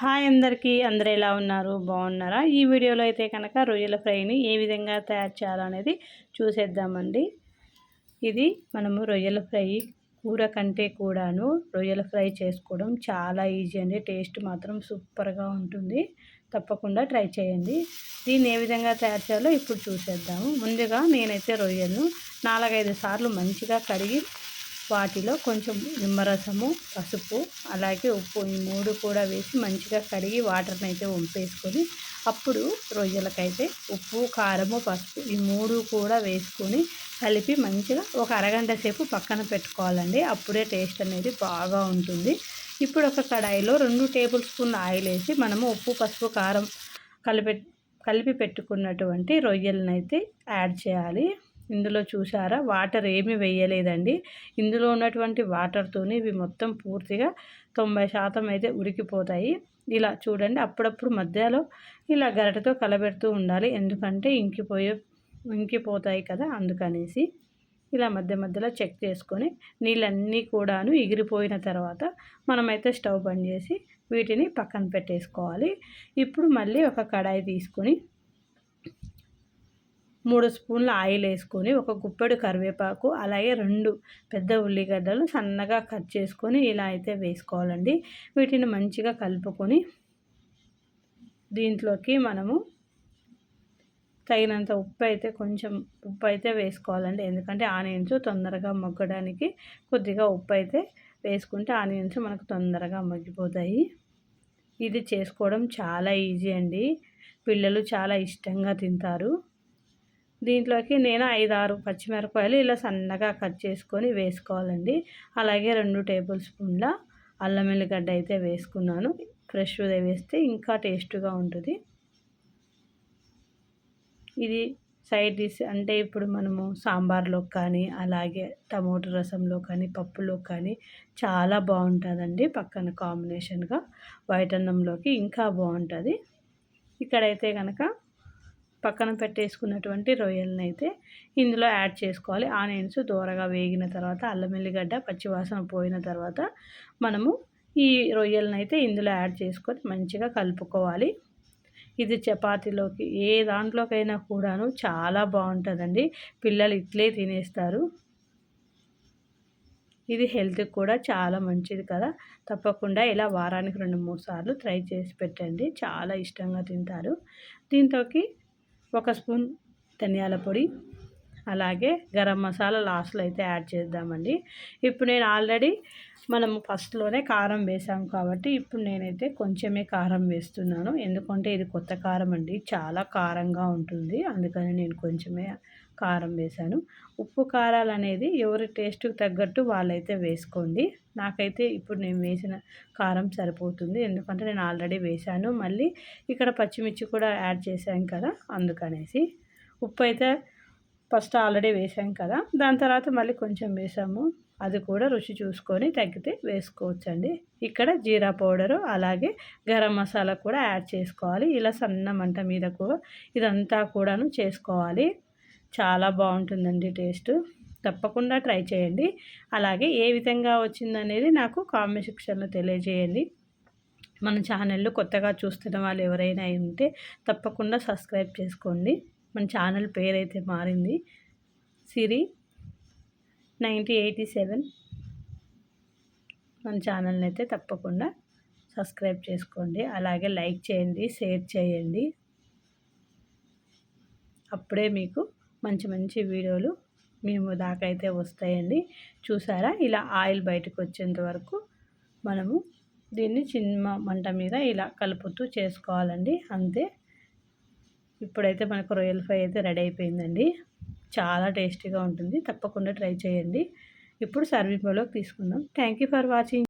Hi అందరికీ అందరు ఎలా ఉన్నారు? బాగున్నారా? ఈ వీడియోలో అయితే కనుక రొయ్యల ఫ్రైని ఏ విధంగా తయారు చేయాలనేది చూసేద్దామండి. ఇది మనము రొయ్యల ఫ్రై కూర కంటే కూడాను రొయ్యల ఫ్రై చేసుకోవడం చాలా ఈజీ అండి. టేస్ట్ మాత్రం సూపర్గా ఉంటుంది. తప్పకుండా ట్రై చేయండి. దీన్ని ఏ విధంగా తయారు చేయాలో ఇప్పుడు చూసేద్దాము. ముందుగా నేనైతే రొయ్యలను నాలుగైదు సార్లు మంచిగా కడిగి వాటిలో కొంచెం నిమ్మరసము పసుపు అలాగే ఉప్పు ఈ మూడు కూడా వేసి మంచిగా కడిగి వాటర్ని అయితే వంపేసుకొని అప్పుడు రొయ్యలకైతే ఉప్పు కారము పసుపు ఈ మూడు కూడా వేసుకొని కలిపి మంచిగా ఒక అరగంట సేపు పక్కన పెట్టుకోవాలండి. అప్పుడే టేస్ట్ అనేది బాగా ఉంటుంది. ఇప్పుడు ఒక కడాయిలో రెండు టేబుల్ స్పూన్ ఆయిల్ వేసి మనము ఉప్పు పసుపు కారం కలిపి కలిపి పెట్టుకున్నటువంటి రొయ్యలను అయితే యాడ్ చేయాలి. ఇందులో చూసారా వాటర్ ఏమీ వేయలేదండి. ఇందులో ఉన్నటువంటి వాటర్తోని ఇవి మొత్తం పూర్తిగా తొంభై శాతం అయితే ఉడికిపోతాయి. ఇలా చూడండి అప్పుడప్పుడు మధ్యలో ఇలా గరటతో కలబెడుతూ ఉండాలి. ఎందుకంటే ఇంకిపోయే ఇంకిపోతాయి కదా అందుకనేసి. ఇలా మధ్య మధ్యలో చెక్ చేసుకొని నీళ్ళన్నీ కూడాను ఎగిరిపోయిన తర్వాత మనమైతే స్టవ్ బంద్ చేసి వీటిని పక్కన పెట్టేసుకోవాలి. ఇప్పుడు మళ్ళీ ఒక కడాయి తీసుకొని మూడు స్పూన్ల ఆయిల్ వేసుకొని ఒక గుప్పెడు కరివేపాకు అలాగే రెండు పెద్ద ఉల్లిగడ్డలు సన్నగా కట్ చేసుకొని ఇలా అయితే వేసుకోవాలండి. వీటిని మంచిగా కలుపుకొని దీంట్లోకి మనము తగినంత ఉప్పు అయితే కొంచెం ఉప్పు అయితే వేసుకోవాలండి. ఎందుకంటే ఆనియన్స్ తొందరగా మగ్గడానికి కొద్దిగా ఉప్పు అయితే వేసుకుంటే ఆనియన్స్ మనకు తొందరగా మగ్గిపోతాయి. ఇది చేసుకోవడం చాలా ఈజీ అండి. పిల్లలు చాలా ఇష్టంగా తింటారు. దీంట్లోకి నేను ఐదు ఆరు పచ్చిమిరపకాయలు ఇలా సన్నగా కట్ చేసుకొని వేసుకోవాలండి. అలాగే రెండు టేబుల్ స్పూన్ల అల్లం ఎల్లిగడ్డ అయితే వేసుకున్నాను. ఫ్రెష్గా వేస్తే ఇంకా టేస్ట్గా ఉంటుంది. ఇది సైడ్ డిష్ అంటే ఇప్పుడు మనము సాంబార్లో కానీ అలాగే టమోటో రసంలో కానీ పప్పులో కానీ చాలా బాగుంటుందండి పక్కన కాంబినేషన్గా. వైట్ అన్నంలోకి ఇంకా బాగుంటుంది. ఇక్కడైతే కనుక పక్కన పెట్టేసుకున్నటువంటి రొయ్యలను అయితే ఇందులో యాడ్ చేసుకోవాలి. ఆనియన్స్ దూరగా వేగిన తర్వాత అల్లం వెల్లిగడ్డ పచ్చివాసన పోయిన తర్వాత మనము ఈ రొయ్యలను అయితే ఇందులో యాడ్ చేసుకొని మంచిగా కలుపుకోవాలి. ఇది చపాతీలోకి ఏ దాంట్లోకైనా కూడాను చాలా బాగుంటుందండి. పిల్లలు ఇట్లే తినేస్తారు. ఇది హెల్త్కి కూడా చాలా మంచిది కదా. తప్పకుండా ఇలా వారానికి రెండు మూడు సార్లు ట్రై చేసి పెట్టండి. చాలా ఇష్టంగా తింటారు. దీంతోకి ఒక స్పూన్ ధనియాల పొడి అలాగే గరం మసాలా లాస్ట్లో అయితే యాడ్ చేద్దామండి. ఇప్పుడు నేను ఆల్రెడీ మనము ఫస్ట్లోనే కారం వేసాం కాబట్టి ఇప్పుడు నేనైతే కొంచెమే కారం వేస్తున్నాను. ఎందుకంటే ఇది కొత్త కారం అండి. చాలా కారంగా ఉంటుంది. అందుకని నేను కొంచెమే కారం వేశాను ఉప్పు కారాలు అనేది ఎవరి టేస్ట్కి తగ్గట్టు వాళ్ళైతే వేసుకోండి. నాకైతే ఇప్పుడు నేను వేసిన కారం సరిపోతుంది. ఎందుకంటే నేను ఆల్రెడీ వేశాను మళ్ళీ ఇక్కడ పచ్చిమిర్చి కూడా యాడ్ చేశాను కదా అందుకనేసి ఉప్పు అయితే ఫస్ట్ ఆల్రెడీ వేసాం కదా. దాని తర్వాత మళ్ళీ కొంచెం వేసాము. అది కూడా రుచి చూసుకొని తగ్గితే వేసుకోవచ్చండి. ఇక్కడ జీరా పౌడరు అలాగే గరం మసాలా కూడా యాడ్ చేసుకోవాలి. ఇలా సన్న మంట మీద కూడా ఇదంతా కూడాను చేసుకోవాలి. చాలా బాగుంటుందండి టేస్ట్. తప్పకుండా ట్రై చేయండి. అలాగే ఏ విధంగా వచ్చిందనేది నాకు కామెంట్ సెక్షన్లో తెలియజేయండి. మన ఛానల్లో కొత్తగా చూస్తున్న వాళ్ళు ఎవరైనా ఉంటే తప్పకుండా సబ్స్క్రైబ్ చేసుకోండి. మన ఛానల్ పేరైతే మారింది. Siri ninety eighty seven. మన ఛానల్ని అయితే తప్పకుండా సబ్స్క్రైబ్ చేసుకోండి. అలాగే లైక్ చేయండి షేర్ చేయండి. అప్పుడే మీకు మంచి మంచి వీడియోలు మేము దాకా అయితే వస్తాయండి. చూసారా? ఇలా ఆయిల్ బయటకు వచ్చేంత వరకు మనము దీన్ని చిన్న మంట మీద ఇలా కలుపుతూ చేసుకోవాలండి. అంతే. ఇప్పుడైతే మనకు రొయ్యల ఫ్రై అయితే రెడీ అయిపోయిందండి. చాలా టేస్టీగా ఉంటుంది. తప్పకుండా ట్రై చేయండి. ఇప్పుడు సర్వింగ్ తీసుకుందాం. Thank you for watching